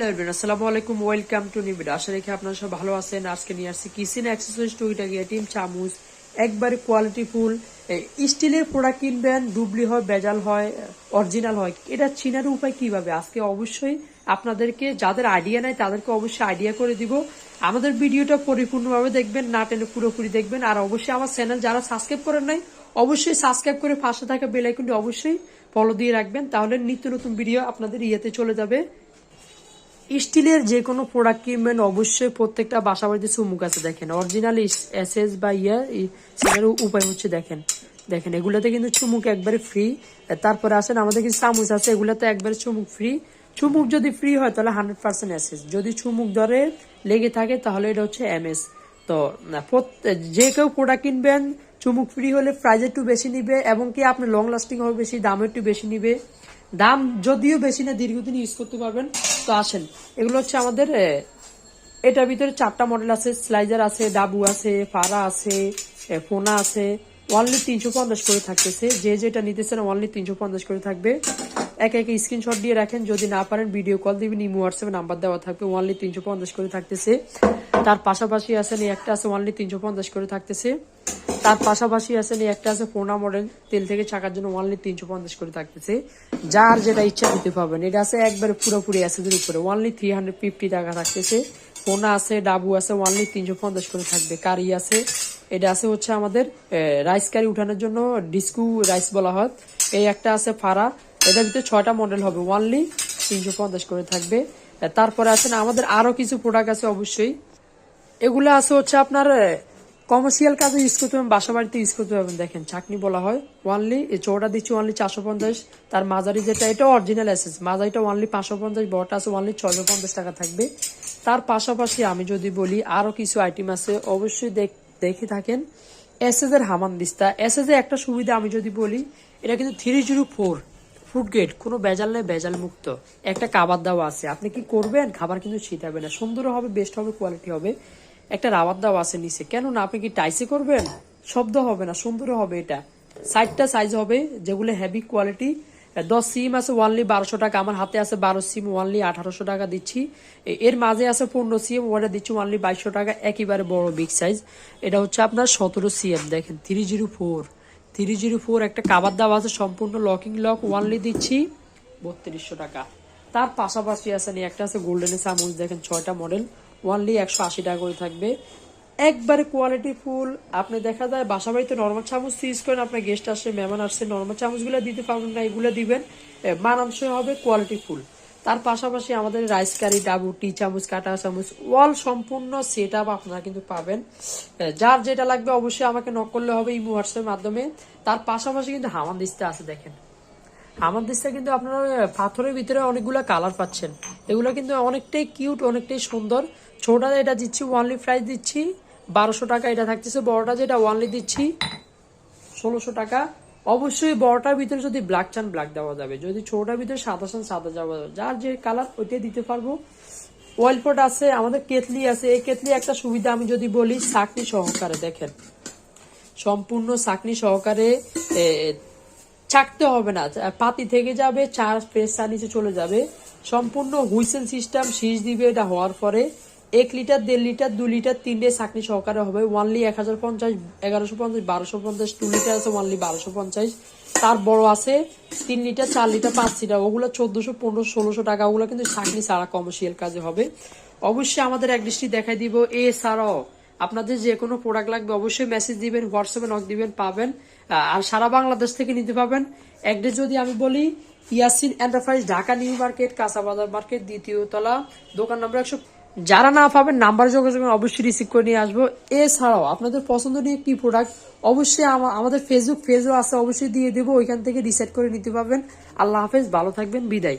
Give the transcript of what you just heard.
Hello everyone, আসসালামু আলাইকুম, welcome to new video. আশা রেখে আপনারা সব ভালো আছেন। আজকে নিয়ে আসছি কিচেন অ্যাক্সেসরিজ টুইটা গিয়ে টিম চামচ, একবারে কোয়ালিটি ফুল স্টিলের প্রোডাক্ট কিনবেন ডুবলি হয়, বেজাল হয় অরিজিনাল হয়। এটা চিনার উপায় কীভাবে? আজকে অবশ্যই আপনাদেরকে, যাদের আইডিয়া নাই, তাদেরকে অবশ্যই আইডিয়া করে দিব। আমাদের ভিডিওটা পরিপূর্ণভাবে দেখবেন, না টেনে পুরোপুরি দেখবেন। আর অবশ্যই আমার চ্যানেল যারা সাবস্ক্রাইব করেন নাই, অবশ্যই সাবস্ক্রাইব করে পাশে থাকা বেল আইকনটি অবশ্যই ফলো দিয়ে রাখবেন। তাহলে নিত্য নতুন ভিডিও আপনাদের ইয়েতে চলে যাবে। স্টিলের যে কোনো প্রোডাক্ট কিনবেন, অবশ্যই প্রত্যেকটা বাসা বাড়িতে চুমুক আছে দেখেন। অরিজিনাল এসএস বা ইয়া সেটার উপায় হচ্ছে দেখেন। দেখেন, এগুলাতে কিন্তু চুমুক একবারে ফ্রি তারপরে আসেন, আমাদের কিছু চামচ আছে, এগুলাতে একবারে চুমুক ফ্রি চুমুক যদি ফ্রি হয়, তাহলে হান্ড্রেড পার্সেন্ট এসএস যদি চুমুক ধরে লেগে থাকে, তাহলে এটা হচ্ছে এমএস তো যে কেউ প্রোডাক্ট কিনবেন, চুমুক ফ্রি হলে প্রাইস একটু বেশি নিবে, এবং কি আপনি লং লাস্টিং হবে, বেশি দাম একটু বেশি নিবে। দাম যদিও বেশি না, দীর্ঘদিন ইউজ করতে পারবেন। তো আসেন, এগুলো হচ্ছে আমাদের এটার ভিতরে চারটা মডেল আছে স্লাইজার আছে ডাবু আছে, ফারা আছে ফোনা আছে। অনলি তিনশো পঞ্চাশ করে থাকতেছে। যে যেটা নিতেছেন অনলি তিনশো পঞ্চাশ করে থাকবে। এক এক স্ক্রিনশট দিয়ে রাখেন। যদি না পারেন ভিডিও কল দিবেন ইমো হোয়াটসঅ্যাপে নাম্বার দেওয়া থাকবে অনলি তিনশো পঞ্চাশ করে থাকতেছে। তার পাশাপাশি আছেন একটা আছে অনলি তিনশো পঞ্চাশ করে থাকতেছে। তার পাশাপাশি আছে একটা আছে ফোনা মডেল তেল থেকে ছাকার জন্য ওয়ানলি তিনশো পঞ্চাশ করে থাকতেছে। যার যেটা ইচ্ছা দিতে পারবেন। এটা আছে একবারে পুরোপুরি অ্যাসেদের উপরে। ওয়ানলি থ্রি হান্ড্রেড ফিফটি টাকা থাকতেছে। ফোনা আছে, ডাবু আছে ওয়ানলি তিনশো পঞ্চাশ করে থাকবে। কারি আছে। এটা আছে হচ্ছে আমাদের রাইস কারি উঠানোর জন্য ডিস্কু রাইস বলা হয়। এই একটা আছে ফারা। এটার ভিতরে ছয়টা মডেল হবে। ওয়ানলি তিনশো পঞ্চাশ করে থাকবে। তারপরে আছেন আমাদের আরও কিছু প্রোডাক্ট আছে অবশ্যই। এগুলো আছে হচ্ছে আপনার কমার্শিয়াল কাজে ইউজ করতে পারবেন বাসা বাড়িতে ইউজ করতে পারবেন দেখেন চাকনি বলা হয় ওয়ানলি চৌটা দিচ্ছি ওয়ানলি চারশো পঞ্চাশ, তার মাঝারি যেটা, এটা অরিজিনাল এসেস মাঝারিটা ওয়ানলি পাঁচশো পঞ্চাশ, বড়টা আছে ওয়ানলি ছশো পঞ্চাশ টাকা থাকবে। তার পাশাপাশি আমি যদি বলি আরও কিছু আইটেম আছে, অবশ্যই দেখ- দেখে থাকেন। এসএস এর হামান দিস্তা এসএস এর একটা সুবিধা আমি যদি বলি, এটা কিন্তু three zero four food grade কোনো বেজাল নেই বেজাল মুক্ত। একটা খাবার দেওয়া আছে। আপনি কি করবেন? খাবার কিন্তু ছিটাবে না। সুন্দর হবে বেস্ট হবে কোয়ালিটি হবে। একটা রাবার দেওয়া আছে নিচে। কেন না আপনি কি টাইসে করবেন? শব্দ হবে না, সুন্দর হবে এটা। সাইডটা সাইজ হবে যেগুলো হেভি কোয়ালিটি দশ সিম আছে ওয়ানলি বারোশো টাকা। আমার হাতে আছে বারো সিম ওয়ানলি আঠারোশো টাকা দিচ্ছি। এর মাঝে আছে পনেরো সিএম ওটা দিচ্ছি ওয়ানলি বাইশশো টাকা। একেবারে বড় বিগ সাইজ এটা হচ্ছে আপনার সতেরো সিএম দেখেন three zero four three zero four একটা কাবার দাম আছে, সম্পূর্ণ লকিং লক ওয়ানলি দিচ্ছি বত্রিশশো টাকা। তার পাশাপাশি আছে নি একটা আছে গোল্ডেন সামুজ দেখেন, ছয়টা মডেল ওয়ানলি একশো আশি টাকা করে থাকবে। একবারে কোয়ালিটি ফুল আপনি দেখা যায় বাসা বাড়িতে নর্মাল চামচ ইউজ করেন, আপনার গেস্ট আসছে মেহমান আসছে নর্মাল চামচগুলো দিতে পারবেন না, এগুলো দিবেন। মানানসই হবে কোয়ালিটি ফুল তার পাশাপাশি আমাদের রাইস কারি ডাবু টি চামচ, কাটা চামচ ওয়াল সম্পূর্ণ সেট আপ আপনারা কিন্তু পাবেন। যার যেটা লাগবে অবশ্যই আমাকে নক করলে হবে ইমো হোয়াটসঅ্যাপের মাধ্যমে। তার পাশাপাশি কিন্তু হামান দিস্তে আছে, দেখেন। আমার দেশটা কিন্তু আপনারা পাথরের ভিতরে অনেকগুলো কালার পাচ্ছেন। এগুলো কিন্তু অনেকটাই কিউট অনেকটাই সুন্দর। ছোটটা এটা দিচ্ছি ওয়ানলি প্রাইস দিচ্ছি, বারোশো টাকা এটা থাকতেছে। বড়টা যেটা ওয়ানলি দিচ্ছি, ষোলোশো টাকা। অবশ্যই বড়টার ভিতরে যদি ব্ল্যাক চান ব্ল্যাক দেওয়া যাবে। যদি ছোটটার ভিতরে সাদা চান, সাদা যাওয়া যাবে। যার যে কালার ওইটাই দিতে পারব। অয়েল পট আছে, আমাদের কেতলি আছে। এই কেতলি একটা সুবিধা আমি যদি বলি, চাকনি সহকারে দেখেন। সম্পূর্ণ চাকনি সহকারে চাকতে হবে না। পাতি থেকে যাবে, চার প্রেসার নিচে চলে যাবে। সম্পূর্ণ হুইসেল সিস্টেম শীষ দিবে এটা হওয়ার পরে এক লিটার, দেড় লিটার, দু লিটার তিনটে চাকনি সহকারে হবে। ওয়ানলি এক হাজার পঞ্চাশ, এগারোশো পঞ্চাশ, বারোশো পঞ্চাশ টু লিটার আছে ওয়ানলি বারোশো পঞ্চাশ। তার বড় আছে তিন লিটার, চার লিটার, পাঁচ লিটার। ওগুলো চোদ্দশো, পনেরোশো, ষোলোশো টাকা। ওগুলো কিন্তু চাকনি ছাড়া কমার্শিয়াল কাজে হবে। অবশ্যই আমাদের এক দৃষ্টি দেখাই দিব। এছাড়াও আপনাদের যে কোনো প্রোডাক্ট লাগবে অবশ্যই মেসেজ দিবেন হোয়াটসঅ্যাপে নক দিবেন, পাবেন। আর সারা বাংলাদেশ থেকে নিতে পাবেন অ্যাড্রেস যদি আমি বলি Yasin Enterprise, Dhaka New Market, কাঁচাবাজার market, দ্বিতীয় তলা, দোকান নম্বর একশো যারা না পাবেন, নাম্বার যোগাযোগ অবশ্যই রিসিভ করে নিয়ে আসব। এছাড়াও আপনাদের পছন্দ নিয়ে কি প্রোডাক্ট অবশ্যই আমাদের ফেসবুক পেজও আছে, অবশ্যই দিয়ে দেবো। ওইখান থেকে ডিসাইড করে নিতে পারবেন। আল্লাহ হাফেজ, ভালো থাকবেন, বিদায়।